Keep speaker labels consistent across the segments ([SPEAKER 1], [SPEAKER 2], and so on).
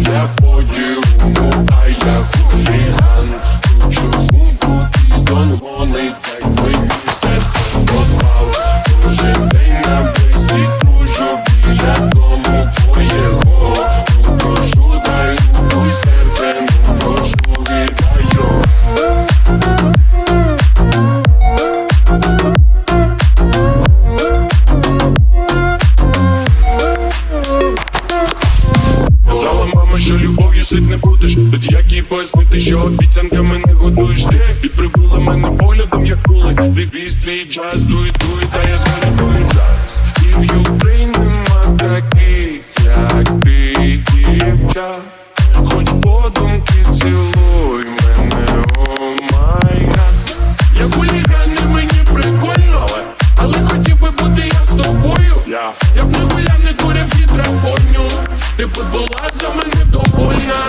[SPEAKER 1] я подіуму, ну, а я хулі любов'ю не будеш. Тоді як їй пояснити, що обіцянками не годуєш? Ти І прибула мене поглядом, як кули Ти віз твій час, дуй, дуй, та я згадую час. І в Україні нема таких, як ти, дівча. Хоч подумки цілуй мене, о май гад. Я хуліган, за мене довольна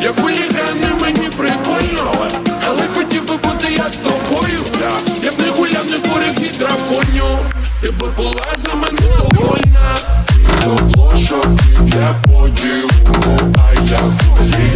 [SPEAKER 1] Я хуліган, і мені прикольно. Але хотів би бути я з тобою.
[SPEAKER 2] Я.
[SPEAKER 1] Я б не гуляв, не курив і драконю. Ти б була за мене довольна. Ти обложок і для подіуму А я хуліган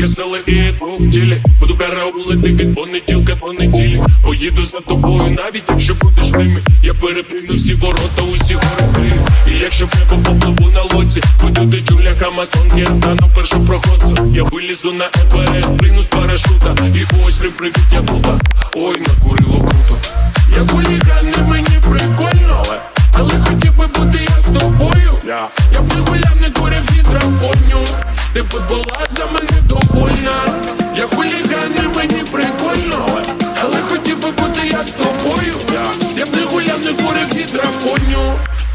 [SPEAKER 1] Трошки сили і рух в тілі Буду караулити від понеділка до неділі. Поїду за тобою, навіть якщо будеш ними. Я перепригну всі ворота, усі гори І якщо небо попливу на лодці Буду до джунглях Амазонки, я стану першопроходцем. Я вилізу на Еверест, пригну з парашута. І ось рим привіт, я туба Ой, накурило круто. Я хуліган, мені прикольно Але хотів би бути я з тобою.
[SPEAKER 2] Я.
[SPEAKER 1] я б не гуляв, не курив і драконю. Ти б була за мене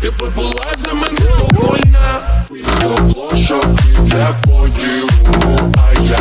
[SPEAKER 1] Ти би була за мене довольна. Його обложок і для подіуму А я